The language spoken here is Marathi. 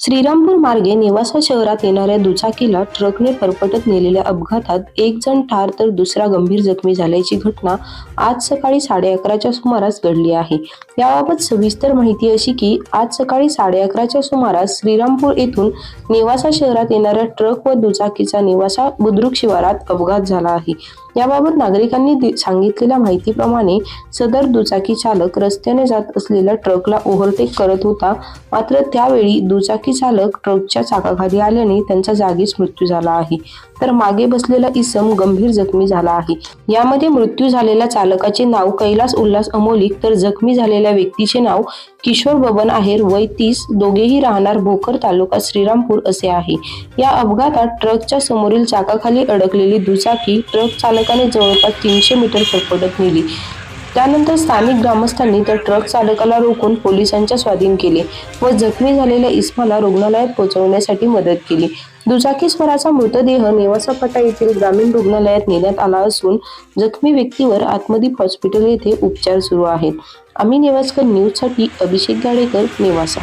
श्रीरामपूर मार्गे नेवासा शहरात येणाऱ्या दुचाकीला ट्रकने परपटत नेलेल्या अपघातात एक जण ठार तर दुसरा गंभीर जखमी झाल्याची घटना आज सकाळी साडे अकराच्या सुमारास घडली आहे. याबाबत सविस्तर माहिती अशी की आज सकाळी साडे अकराच्या सुमारास श्रीरामपूर येथून नेवासा शहरात येणाऱ्या ट्रक व दुचाकीचा नेवासा बुद्रुक शिवारात अपघात झाला आहे. याबाबत नागरिकांनी दि- सांगितलेल्या माहितीप्रमाणे सदर दुचाकी चालक रस्त्याने जात असलेल्या ट्रकला ओव्हरटेक करत होता. मात्र त्यावेळी दुचाकी चालक ट्रकच्या चाकाखाली आल्याने त्यांचा जागीच मृत्यू झाला आहे. तर मागे बसलेला इसम गंभीर जखमी झाला आहे. यामध्ये मृत्यू झालेल्या चालकाचे नाव कैलास उल्हास अमोलिक तर जखमी झालेल्या व्यक्तीचे नाव किशोर बबन आहेर वय तीस दोघेही राहणार भोकर तालुका श्रीरामपूर असे आहे. या अपघातात ट्रकच्या समोरील चाकाखाली अडकलेली दुचाकी ट्रक चालक चालकाने जवळपास तीनशे मीटर फरफडत नेली. त्यानंतर स्थानिक ग्रामस्थांनी त्या ट्रक चालकाला रोखून पोलिसांच्या स्वाधीन केले व जखमी झालेल्या इस्माला रुग्णालयात पोहोचवण्यासाठी मदत केली. दुचाकी स्वराचा मृतदेह नेवासापटा येथील ग्रामीण रुग्णालयात नेण्यात आला असून जखमी व्यक्तीवर आत्मदीप हॉस्पिटल येथे उपचार सुरू आहेत. आम्ही नेवासकर न्यूजसाठी अभिषेक गाडेकर नेवासा.